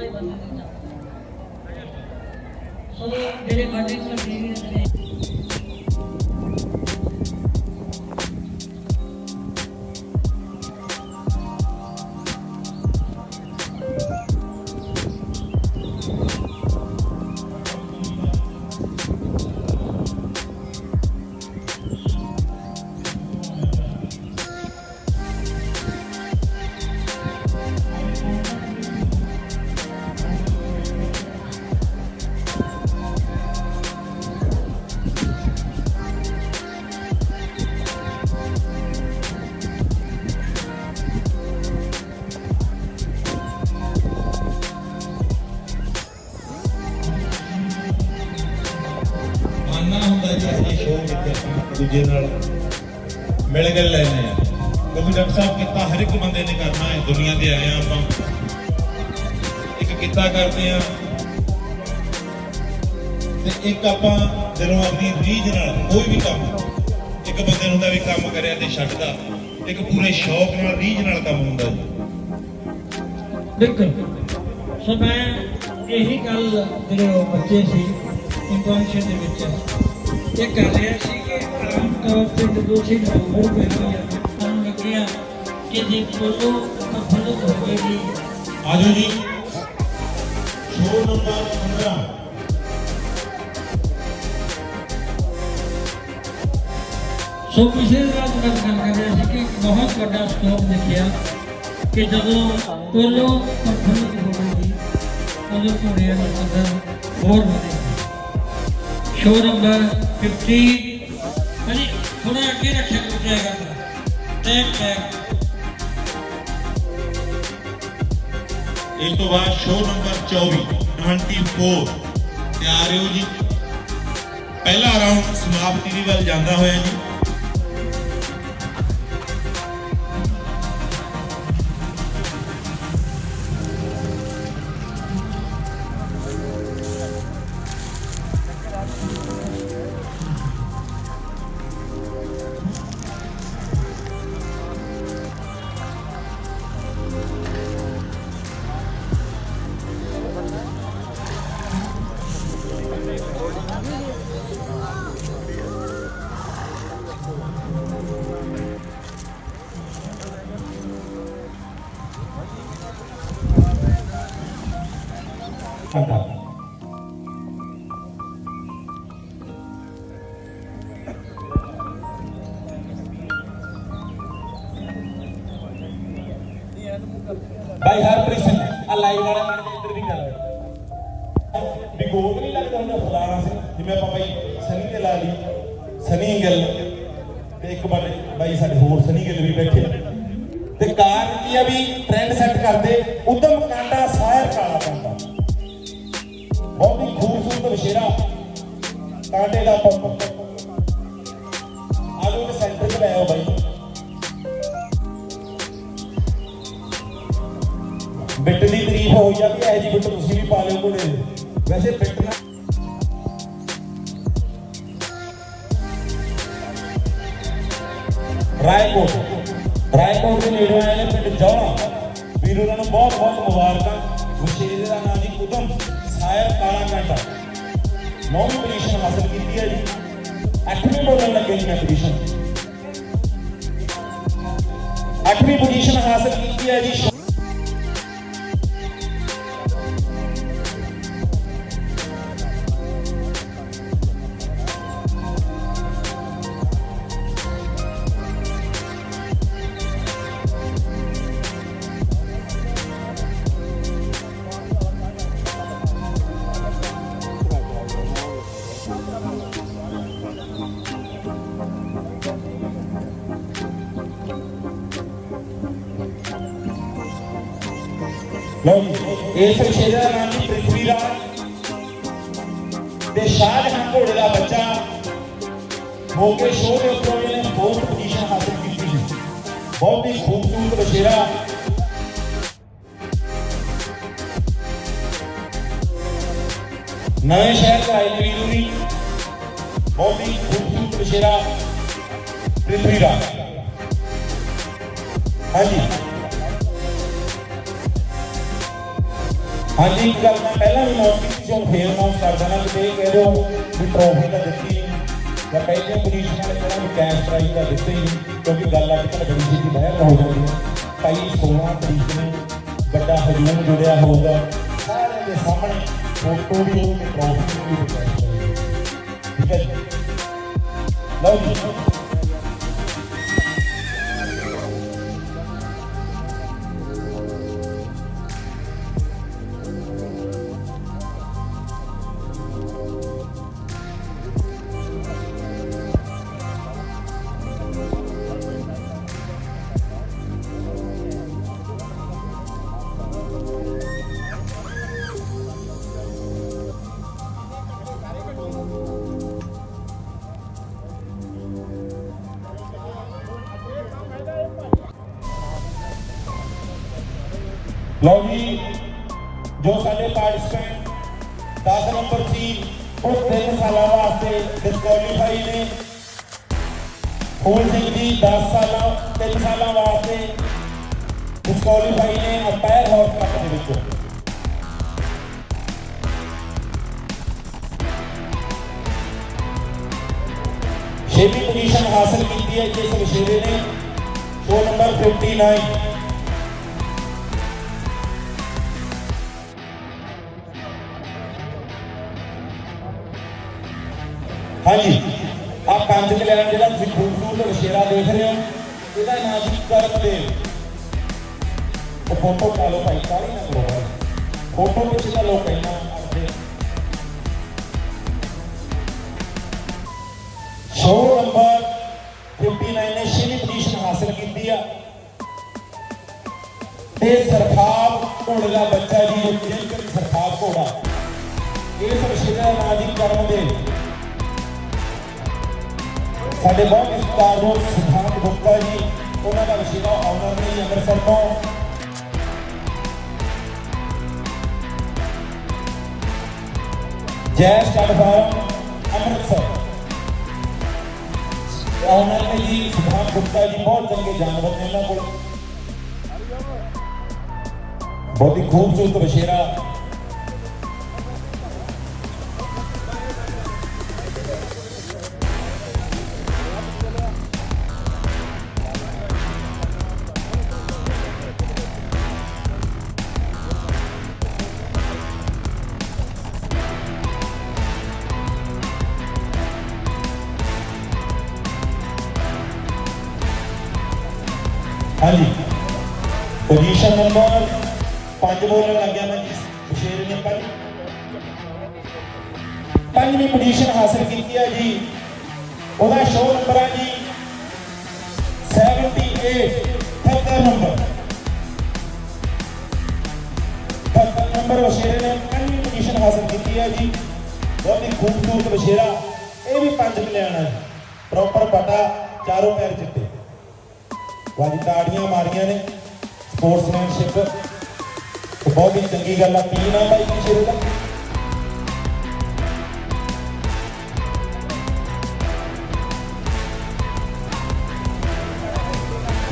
ਹੁੰਦਾ ਕਿੱਥਾ ਹੀ ਬੰਦੇ ਦੀ ਜਾਂਦਾ ਸੋ ਮੇਰੇ ਵੱਡੇ ਵੱਡੇ ਨੇ ਆਨਾ ਕਰਦੇ ਆ ਤੇ ਇੱਕ ਆਪਾਂ ਜਦੋਂ ਆਪਣੀ ਰੀਝ ਨਾਲ ਕੋਈ ਵੀ ਕੰਮ ਇੱਕ ਬੰਦੇ ਨੂੰ ਹੁੰਦਾ ਵੀ ਕੰਮ ਕਰਿਆ ਤੇ ਛੱਡਦਾ ਇੱਕ ਪੂਰੇ ਸ਼ੌਕ ਨਾਲ ਰੀਝ ਨਾਲ ਕੰਮ ਹੁੰਦਾ ਬਿਲਕੁਲ। ਸੋ ਮੈਂ ਇਹੀ ਗੱਲ ਜਿਹੜੇ ਉਹ ਬੱਚੇ ਸੀ ਇੰਟਰਨਸ਼ਿਪ ਦੇ ਵਿੱਚ ਇਹ ਕਰ ਰਿਹਾ ਸੀ ਕਿ ਆਮ ਤੌਰ ਤੇ ਜਦੋਂ ਅਸੀਂ ਨਵੰਬਰ ਪੈਂਦੀ ਆ ਸਾਨੂੰ ਲੱਗਿਆ ਕਿ ਜੇ ਕੋਲੋ ਸਫਲਤ ਹੋਵੇਗੀ ਆਜੋ ਜੀ। ਸ਼ੋਅ ਨੰਬਰ 15 ਸੋ ਪਿਛਲੇ ਰਾਤ ਗੱਲ ਕਰ ਰਿਹਾ ਸੀ ਕਿ ਇੱਕ ਬਹੁਤ ਵੱਡਾ ਸਕੋਪ ਦੇਖਿਆ ਕਿ ਜਦੋਂ ਕੋਲੋ ਸਫਲਤ ਹੋਵੇਗੀ ਉਦੋਂ ਘੋੜਿਆਂ ਦਾ ਅੰਦਰ ਹੋਰ ਵਧੇਗਾ ਸ਼ੋ ਨੰਬਰ 50 ਹਾਂਜੀ ਥੋੜਾ ਅੱਗੇ ਰੱਖਿਆ ਕਰ ਜਾਏਗਾ ਟੈਗ ਟੈਗ ਇਸ ਤੋਂ ਬਾਅਦ ਸ਼ੋਅ ਨੰਬਰ 24 24 ਤਿਆਰ ਹੋ ਜੀ। ਪਹਿਲਾ ਰਾਉਂਡ ਸਮਾਪਤੀ ਦੀ ਵੱਲ ਜਾਂਦਾ ਹੋਇਆ ਜੀ। ਭਾਈ ਹਰਪ੍ਰੀਤ ਸਿੰਘ ਆ ਲਾਈਵ ਵਾਲਾ ਮੈਡਮ ਇੱਧਰ ਵੀ ਕਰ ਵੀ ਗੋਲ ਨਹੀਂ ਲੱਗਦਾ ਹੁੰਦਾ ਫਲਾਣਾ ਸੀ ਜਿਵੇਂ ਆਪਾਂ ਬਾਈ ਸਨੀ ਤੇ ਲਾ ਲਈ ਸਨੀ ਗਿੱਲ ਤੇ ਇੱਕ ਬਾਰੇ ਬਾਈ ਸਾਡੇ ਹੋਰ ਸਨੀ ਗਿੱਲ ਵੀ ਬੈਠੇ ਤੇ ਕਾਰ ਕੀ ਆ ਵੀ ਟ੍ਰੈਂਡ ਸੈੱਟ ਕਰਦੇ ਉਦਮ ਕਾਂਡਾ ਸਾਇਰ ਕਾਲਾ ਖੂਬਸੂਰਤ ਕਾਂਡੇ ਦਾ ਪੰਪ ਆਲੂ ਦੇ ਸੈਂਟਰ 'ਚ ਲੈ ਆਓ ਬਾਈ। ਬਿੱਟ ਦੀ ਤਾਰੀਫ ਹੋਈ ਜਾਂਦੀ ਹੈ ਜੀ ਬਿੱਟ ਤੁਸੀਂ ਵੀ ਪਾ ਲਿਓ ਘੋੜੇ ਵੈਸੇ ਬਿੱਟ ਨਾ ਰਾਏਕੋਟ। ਰਾਏਕੋਟ ਦੇ ਨੇੜੇ ਆਏ ਨੇ ਪਿੰਡ ਜੌਲਾ। ਵੀਰ ਉਹਨਾਂ ਨੂੰ ਬਹੁਤ ਬਹੁਤ ਮੁਬਾਰਕਾਂ। ਵਿਸ਼ੇਰੇ ਦਾ ਨਾਮ ਜੀ ਉਦਮ ਸਾਇਰ ਕਾਲਾ ਕਾਂਡਾ ਨੌਵੀਂ ਪੋਜੀਸ਼ਨ ਹਾਸਲ ਕੀਤੀ ਹੈ ਜੀ ਅੱਠਵੀਂ ਬੋਲਣ ਲੱਗੇ ਜੀ ਮੈਂ ਪੋਜੀਸ਼ਨ ਅੱਠਵੀਂ ਪੋਜੀਸ਼ਨ ਹਾਸਲ ਇਸ ਵਿਸ਼ੇ ਦਾ ਨਾਮ ਜੀ ਪ੍ਰਿਥਵੀ ਰਾਜ। ਤੇ ਸ਼ਾਹਜਹਾਨ ਘੋੜੇ ਦਾ ਬੱਚਾ ਹੋ ਕੇ ਸ਼ੋਅ ਦੇ ਉੱਪਰ ਇਹਨੇ ਫੋਰਥ ਪੋਜੀਸ਼ਨ ਹਾਸਲ ਕੀਤੀ ਬਹੁਤ ਹੀ ਖੂਬਸੂਰਤ ਬਸ਼ੇਰਾ ਨਵੇਂ ਸ਼ਹਿਰ ਦਾ ਆਏ ਨੇ ਬਹੁਤ ਹੀ ਖੂਬਸੂਰਤ ਵਿਸ਼ੇਰਾ ਪ੍ਰਿਥਵੀ ਰਾਜ। ਹਾਂਜੀ। ਹਾਂਜੀ। ਇੱਕ ਗੱਲ ਮੈਂ ਪਹਿਲਾਂ ਵੀ ਨੋਟ ਕੀਤੀ ਸੀ, ਹੁਣ ਫੇਰ ਨੋਟ ਕਰ ਦੇਣਾ ਕਿ ਇਹ ਕਹਿ ਦਿਓ ਵੀ ਟਰੋਫੀ ਤਾਂ ਦਿੱਤੀ ਜਾਂ ਕਹਿੰਦੇ ਪੁਲਿਸ ਨੇ ਕਿਹਾ ਵੀ ਕੈਸ਼ ਪ੍ਰਾਈਜ਼ ਤਾਂ ਦਿੱਤੇ ਹੀ ਕਿਉਂਕਿ ਗੱਲ ਅੱਜ ਕੱਲ੍ਹ ਬੜੀ ਛੇਤੀ ਬਾਹਰ ਹੋ ਜਾਂਦੀ ਹੈ। ਭਾਈ 16 ਤਰੀਕ ਨੂੰ ਵੱਡਾ ਹਜੂਮ ਜੁੜਿਆ ਹੋਊਗਾ। ਸਾਰਿਆਂ ਦੇ ਸਾਹਮਣੇ ਫੋਟੋ ਵੀ ਹੋਊਗੀ ਟਰੋਫੀ ਵੀ ਹੋਊਗੀ ਠੀਕ ਹੈ ਲਓ ਜੀ। ਲਓ ਜੀ ਜੋ ਸਾਡੇ ਪਾਰਟਿਸਪੈਂਟ 10 ਨੰਬਰ ਸੀ ਉਹ 3 ਸਾਲਾਂ ਵਾਸਤੇ ਡਿਸਕੁਆਲੀਫਾਈ ਨੇ ਫੂਲ ਸਿੰਘ ਜੀ 10 ਸਾਲਾਂ 3 ਸਾਲਾਂ ਵਾਸਤੇ ਡਿਸਕੁਆਲੀਫਾਈ ਨੇ ਅੰਪਾਇਰ ਹਾਊਸ ਕੱਪ ਦੇ ਵਿੱਚੋਂ ਛੇਵੀਂ ਪੋਜੀਸ਼ਨ ਹਾਸਲ ਕੀਤੀ ਹੈ ਜਿਸ ਵਿਸ਼ੇਰੇ ਨੇ ਸ਼ੋ ਨੰਬਰ 59 ਹਾਂਜੀ। ਆ ਪੰਜ ਕਲਿਆਣ ਜਿਹੜਾ ਤੁਸੀਂ ਖੂਬਸੂਰਤ ਵਿਸ਼ੇਰਾ ਦੇਖ ਰਹੇ ਹੋ, ਇਹਦਾ ਨਾਮ ਜੀ ਕਰਮਦੇਵ। ਉਹ ਫੋਟੋ ਪਾ ਲਓ ਭਾਈ ਕਾਲੀ ਨਾ ਕਰੋ ਫੋਟੋ ਵਿੱਚ ਤਾਂ ਲੋਕ ਕਹਿਣਾ ਕਰਦੇ। ਸ਼ੋ ਨੰਬਰ 59 ਨੇ ਛੇਵੀਂ ਪੋਜੀਸ਼ਨ ਹਾਸਲ ਕੀਤੀ ਆ। ਤੇ ਸਰਖਾਬ ਘੋੜੇ ਦਾ ਬੱਚਾ ਜੀ ਇਹ ਜੇਕਰ ਘੋੜਾ? ਇਸ ਵਿਸ਼ੇਰਾ ਦਾ ਨਾਮ ਜੀ ਕਰਮਦੇਵ। ਸਾਡੇ ਬਹੁਤ ਹੀ ਸਤਿਕਾਰਯੋਗ ਸਿਧਾਂਤ ਗੁਪਤਾ ਜੀ, ਉਹਨਾਂ ਦਾ ਵਿਸ਼ੇਰਾ ਆਨਰ ਨੇ ਅੰਮ੍ਰਿਤਸਰ ਤੋਂ। ਜੈ ਸਟੱਡ ਫਾਰਮ ਅੰਮ੍ਰਿਤਸਰ। ਆਉਣਾ ਨੇ ਜੀ, ਸਿਧਾਂਤ ਗੁਪਤਾ ਜੀ ਬਹੁਤ ਚੰਗੇ ਜਾਨਵਰ ਨੇ ਇਹਨਾਂ ਕੋਲ। ਬਹੁਤ ਹੀ ਖੂਬਸੂਰਤ ਵਿਸ਼ੇਰਾ ਪੋਜੀਸ਼ਨ ਨੰਬਰ 5 ਬੋਲਣ ਲੱਗਿਆ ਮੈਂ ਜੀ ਨੇ ਪੰਜ ਪੰਜਵੀਂ ਪੋਜੀਸ਼ਨ ਹਾਸਲ ਕੀਤੀ ਹੈ ਜੀ। ਉਹਦਾ ਸ਼ੋ ਨੰਬਰ ਹੈ ਜੀ। 78 30 ਨੰਬਰ 30 ਨੰਬਰ ਵਿਸ਼ੇਰੇ ਨੇ ਪੰਜਵੀਂ ਪੋਜੀਸ਼ਨ ਹਾਸਲ ਕੀਤੀ ਹੈ ਜੀ। ਬਹੁਤ ਹੀ ਖੂਬਸੂਰਤ ਵਿਸ਼ੇਰਾ ਇਹ ਵੀ ਪੰਜ ਕਲਿਆਣ ਹੈ। ਪ੍ਰੋਪਰ ਪਟਾ, ਚਾਰੋਂ ਪੈਰ ਚਿੱਟੇ। ਵਾਜੀ ਤਾੜੀਆਂ ਮਾਰੀਆਂ ਨੇ। ਸਪੋਰਟਸਮੈਨਸ਼ਿਪ ਬਹੁਤ ਹੀ ਚੰਗੀ ਗੱਲ ਆ। ਕੀ ਨਾਮ ਬਾਈ ਜੀ ਸ਼ੇਰੇ ਦਾ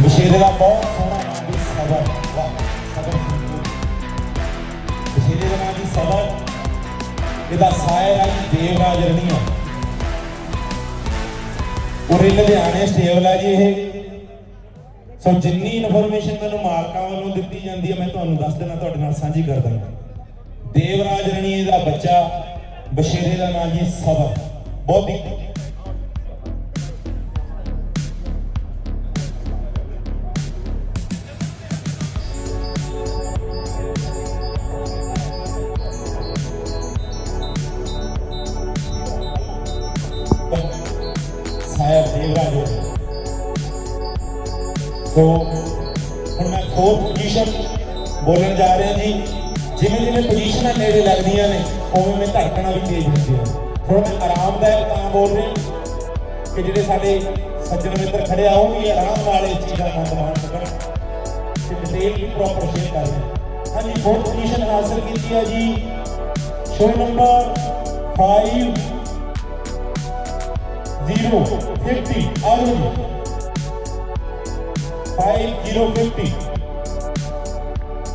ਵਿਸ਼ੇਰੇ ਦਾ ਬਹੁਤ ਸੋਹਣਾ ਨਾਮ ਵੀ ਸਬਰ ਵਾਹ ਸਬਰ ਸਿੰਘ ਦਾ ਨਾਮ ਵੀ ਸਬਰ ਇਹਦਾ ਸਾਇਰ ਹੈ ਜੀ ਦੇਵਰਾਜ ਰਣੀਆ। ਉਰੇ ਲੁਧਿਆਣੇ ਸਟੇਬਲ ਹੈ ਜੀ ਇਹ। ਸੋ ਜਿੰਨੀ ਇਨਫੋਰਮੇਸ਼ਨ ਮੈਨੂੰ ਮਾਲਕਾਂ ਵੱਲੋਂ ਦਿੱਤੀ ਜਾਂਦੀ ਹੈ, ਮੈਂ ਤੁਹਾਨੂੰ ਦੱਸ ਦੇਣਾ ਤੁਹਾਡੇ ਨਾਲ ਸਾਂਝੀ ਕਰ ਦਿੰਦਾ ਦੇਵਰਾਜ ਰਣੀਏ ਦਾ ਬੱਚਾ, ਬਸ਼ੀਰੇ ਦਾ ਨਾਮ ਜੀ ਸਬਰ। ਬਹੁਤ ਸੋ ਹੁਣ ਮੈਂ ਫੋਰਥ ਪੋਜੀਸ਼ਨ ਬੋਲਣ ਜਾ ਰਿਹਾ ਜੀ। ਜਿਵੇਂ ਜਿਵੇਂ ਪੋਜੀਸ਼ਨਾਂ ਨੇੜੇ ਲੱਗਦੀਆਂ ਨੇ, ਉਵੇਂ ਮੈਂ ਧੜਕਣਾ ਵੀ ਤੇਜ਼ ਹੁੰਦੀ ਹੈ ਥੋੜਾ ਮੈਂ ਆਰਾਮਦਾਇਕ ਤਾਂ ਬੋਲ ਰਿਹਾ ਕਿ ਜਿਹੜੇ ਸਾਡੇ ਸੱਜਣ ਮਿੱਤਰ ਖੜੇ ਆ, ਉਹ ਵੀ ਆਰਾਮ ਨਾਲ ਇਸ ਚੀਜ਼ ਦਾ ਆਨੰਦ ਮਾਣ ਸਕਣ ਤੇ ਡਿਟੇਲ ਵੀ ਪ੍ਰੋਪਰ ਸ਼ੇਅਰ ਕਰ ਰਹੇ ਹਾਂਜੀ ਫੋਰਥ ਪੋਜੀਸ਼ਨ ਹਾਸਲ ਕੀਤੀ ਹੈ ਜੀ। ਸ਼ੋ ਨੰਬਰ 5 ਜ਼ੀਰੋ 50 ਆਜੋ ਜੀ 5050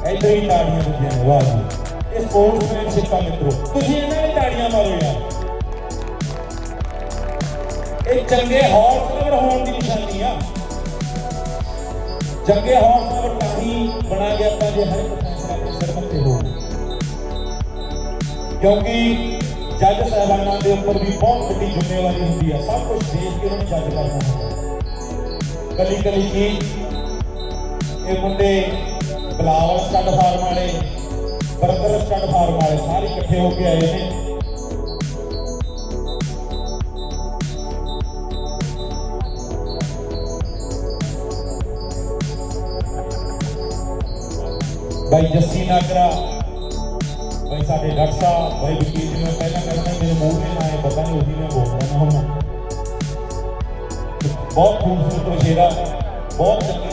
ਇੱਧਰ ਹੀ ਤਾੜੀਆਂ ਵੱਜੀਆਂ ਨੇ ਵਾਹ ਜੀ ਇਹ ਸਪੋਰਟਸਮੈਨਸ਼ਿਪ ਦਾ ਮਿੱਤਰੋ ਤੁਸੀਂ ਇਹਨਾਂ ਦੀ ਤਾੜੀਆਂ ਮਾਰੋ ਯਾਰ ਇਹ ਚੰਗੇ ਹੌਸਲਰ ਹੋਣ ਦੀ ਨਿਸ਼ਾਨੀ ਆ ਚੰਗੇ ਹੌਸਲਰ ਤਾਂ ਹੀ ਬਣਾ ਗਿਆ ਆਪਾਂ ਜੇ ਹਰ ਇੱਕ ਫੈਸਲਾ ਆਪਣੇ ਸਿਰ ਮੱਥੇ ਹੋ ਕਿਉਂਕਿ ਜੱਜ ਸਾਹਿਬਾਨਾਂ ਦੇ ਉੱਪਰ ਵੀ ਬਹੁਤ ਵੱਡੀ ਜ਼ਿੰਮੇਵਾਰੀ ਹੁੰਦੀ ਆ ਸਭ ਕੁਝ ਦੇਖ ਕੇ ਉਹਨਾਂ ਨੂੰ ਜੱਜ ਕਰਨਾ ਹੁੰਦਾ ਕੱਲੀ ਕੱਲੀ ਚੀਜ਼ ਇਹ ਮੁੰਡੇ ਬਲਾਵਲ ਸਟੱਡ ਫਾਰਮ ਵਾਲੇ, ਬਰਦਰ ਸਟੱਡ ਫਾਰਮ ਵਾਲੇ ਸਾਰੇ ਇਕੱਠੇ ਹੋ ਕੇ ਆਏ ਨੇ। ਭਾਈ ਜੱਸੀ ਨਾਗਰਾ ਭਾਈ ਸਾਡੇ ਡਾਕਟਰ ਸਾਹਿਬ ਭਾਈ ਵਕੀਲ ਜੀ ਨੂੰ ਪਹਿਲਾਂ ਕਹਿੰਦਾ ਮੇਰੇ ਮੂੰਹ ਦੇ ਨਾਂ ਪਤਾ ਨਹੀਂ ਉਹਦੀ ਮੈਂ ਬੋਲਦਾ ਰਿਹਾ ਹੁਣ। ਬਹੁਤ ਖੂਬਸੂਰਤ ਵਸ਼ੇਰਾ ਬਹੁਤ ਚੰਗੇ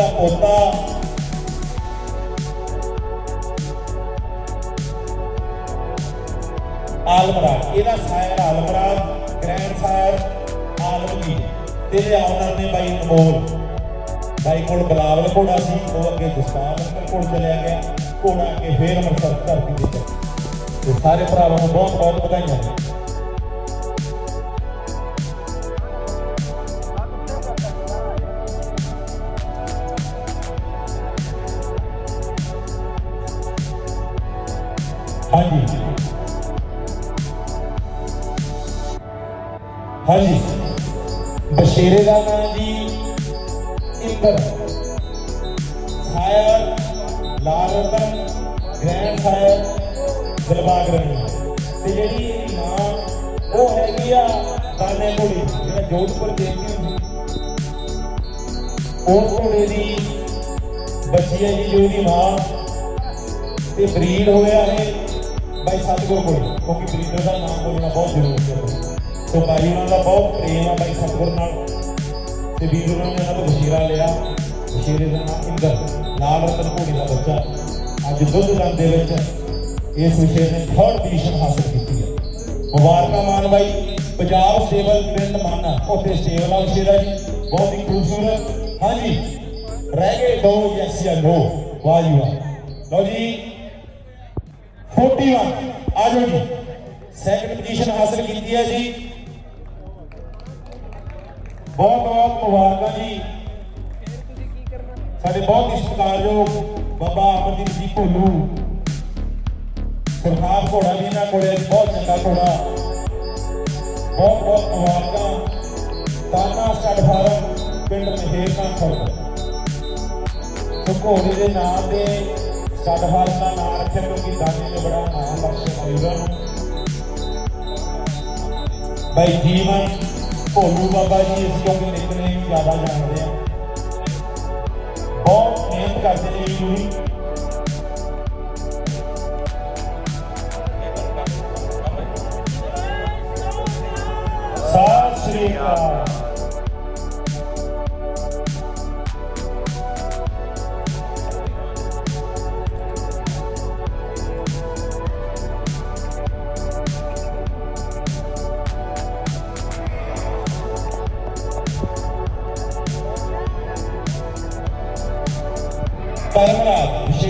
ਦਾ ਪੋਤਾ ਆਲਮਰਾਜ ਇਹਦਾ ਸਾਇਰ ਆਲਮਰਾਜ ਗ੍ਰੈਂਡ ਸਾਇਰ ਆਲਮਗੀਰ ਤੇ ਇਹਦੇ ਆਨਰ ਨੇ ਬਾਈ ਅਨਮੋਲ ਬਾਈ ਕੋਲ ਬਲਾਵਲ ਘੋੜਾ ਸੀ, ਉਹ ਅੱਗੇ ਜਸਪਾਲ ਕੋਲ ਚਲਿਆ ਗਿਆ। ਘੋੜਾ ਅੱਗੇ ਫੇਰ ਅੰਮ੍ਰਿਤਸਰ ਧਰਤੀ ਤੇ ਤੇ ਸਾਰੇ ਭਰਾਵਾਂ ਨੂੰ ਬਹੁਤ ਬਹੁਤ ਵਧਾਈਆਂ। ਹਾਂਜੀ। ਹਾਂਜੀ ਬਸ਼ੇਰੇ ਦਾ ਨਾਮ ਜੀ ਇੰਦਰ। ਸਾਇਰ ਲਾਲ ਰਤਨ ਗ੍ਰੈਂਡ ਸਾਇਰ ਦਿਲਬਾਗ ਰਣੀ ਤੇ ਜਿਹੜੀ ਇਹਦੀ ਮਾਂ, ਉਹ ਹੈਗੀ ਆ ਦਾਨੇ ਕੋਲੀ ਜਿਹੜਾ ਜੋਧਪੁਰ ਦੇਖੀ ਹੁੰਦੀ। ਉਸ ਘੋੜੇ ਦੀ ਬੱਚੀ ਹੈ ਜੀ ਜੋ ਇਹਦੀ ਮਾਂ। ਤੇ ਬਰੀਡ ਹੋਇਆ ਹੈ ਬਾਈ ਸਤਗੁਰ ਕੋਲ ਕਿਉਂਕਿ ਬਰੀਡਰ ਦਾ ਨਾਮ ਬੋਲਣਾ ਬਹੁਤ ਜ਼ਰੂਰੀ ਹੈ ਸੋ ਬਾਈ ਉਹਨਾਂ ਦਾ ਬਹੁਤ ਪ੍ਰੇਮ ਆ ਬਾਈ ਸਤਗੁਰ ਨਾਲ ਤੇ ਵੀਰ ਉਹਨਾਂ ਨੇ ਇਹਨਾਂ ਤੋਂ ਵਸ਼ੀਰਾ ਲਿਆ ਵਸ਼ੀਰੇ ਦਾ ਨਾਮ ਇੰਦਰ ਲਾਲ ਰਤਨ ਘੋੜੀ ਦਾ ਬੱਚਾ ਅੱਜ ਦੁੱਧ ਦੰਦ ਦੇ ਵਿੱਚ ਇਸ ਵਿਸ਼ੇ ਨੇ ਥਰਡ ਪੋਜੀਸ਼ਨ ਹਾਸਲ ਕੀਤੀ ਹੈ ਮੁਬਾਰਕਾਂ ਮਾਨ ਬਾਈ ਪੰਜਾਬ ਸਟੇਬਲ ਪਿੰਡ ਮਾਨਾ ਉੱਥੇ ਸਟੇਬਲ ਆ ਵਸ਼ੀਰਾ ਜੀ ਬਹੁਤ ਹੀ ਖੂਬਸੂਰਤ ਹਾਂਜੀ ਰਹਿ ਗਏ ਦੋ ਯੈਸ ਜਾਂ ਨੋ ਵਾਹ ਜੀ ਵਾਹ ਲਓ ਜੀ 41 ਆਜੋ ਜੀ। ਸੈਕੰਡ ਪੋਜੀਸ਼ਨ ਹਾਸਲ ਕੀਤੀ ਹੈ ਜੀ। ਬਹੁਤ ਬਹੁਤ ਮੁਬਾਰਕਾਂ ਜੀ। ਸਾਡੇ ਬਹੁਤ ਹੀ ਸਤਿਕਾਰਯੋਗ ਬਾਬਾ ਅਮਰਜੀਤ ਜੀ ਭੋਲੂ। ਸਰਕਾਰ ਘੋੜਾ ਵੀ ਨਾ ਕੋਲੇ ਬਹੁਤ ਚੰਗਾ ਘੋੜਾ। ਬਹੁਤ ਬਹੁਤ ਮੁਬਾਰਕਾਂ। ਤਾਨਾ ਸਟੱਡ ਫਾਰਮ ਪਿੰਡ ਮਹੇਸ਼ ਖੁਰਦ ਸੋ ਘੋੜੇ ਦੇ ਨਾਮ ਦੇ ਸਟੱਡ ਫਾਰਮ ਦਾ ਨਾਮ ਰੱਖਿਆ ਕਿਉਂਕਿ ਦਾਨੀ ਨੇ ਬੜਾ ਨਾਮ ਬਖਸ਼ਿਆ ਮਰੀਜ਼ਾਂ ਨੂੰ ਭਾਈ ਜੀਵਨ ਭੋਲੂ ਬਾਬਾ ਜੀ ਇਸ ਕਿਉਂਕਿ ਨਿਕਨੇ ਜ਼ਿਆਦਾ ਜਾਣਦੇ ਆ। ਬਹੁਤ ਮਿਹਨਤ ਕਰਦੇ ਨੇ ਇਹ ਵੀ ਸਤਿ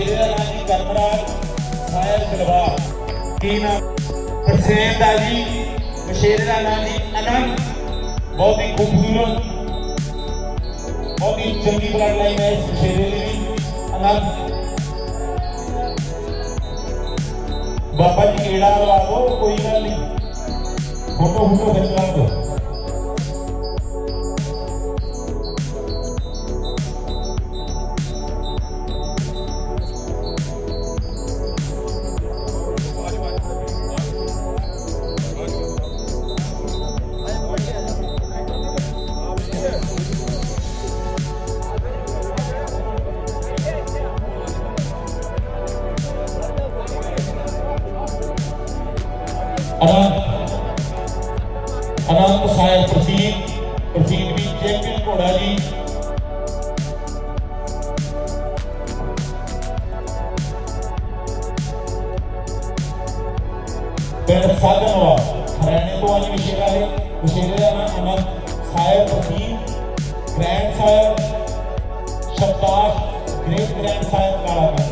ਸ੍ਰੀ ਅਕਾਲ ਕਰਮਰਾਜ ਵਿਸ਼ੇਰੇ ਦਾ ਨਾਮ ਜੀ ਕਰਮਰਾਜ ਸਾਇਰ ਦਰਬਾਰ ਕੀ ਨਾਮ ਪ੍ਰਸੇਨ ਦਾ ਜੀ ਵਿਸ਼ੇਰੇ ਦਾ ਨਾਮ ਜੀ ਅਨੰਦ ਬਹੁਤ ਹੀ ਖੂਬਸੂਰਤ ਬਹੁਤ ਹੀ ਚੰਗੀ ਬਲੱਡ ਲਾਈਨ ਹੈ ਇਸ ਵਿਸ਼ੇਰੇ ਦੀ ਵੀ ਅਨੰਦ ਬਾਬਾ ਜੀ ਕਿਹੜਾ ਲਵਾ ਦੋ ਕੋਈ ਗੱਲ ਨਹੀਂ ਫੋਟੋ ਫੋਟੋ ਖਿੱਚ ਅਨੰਤ ਅਨੰਤ ਸਾਹਿਬ ਪ੍ਰਸੀਦ ਪ੍ਰਸੀਦ ਵੀ ਚੈਂਪੀਅਨ ਘੋੜਾ ਜੀ। ਪਿੰਡ ਸਾਧਨਵਾ ਹਰਿਆਣੇ ਤੋਂ ਆਈ ਵਿਸ਼ੇਰਾ ਦੇ ਵਿਸ਼ੇਰੇ ਦਾ ਨਾਮ ਅਨੰਤ ਸਾਹਿਬ ਪ੍ਰਸੀਦ ਗ੍ਰੈਂਡ ਸਾਹਿਬ ਸ਼ਬਦਾਸ਼ ਗ੍ਰੇਟ ਗ੍ਰੈਂਡ ਸਾਹਿਬ ਕਾਲਾ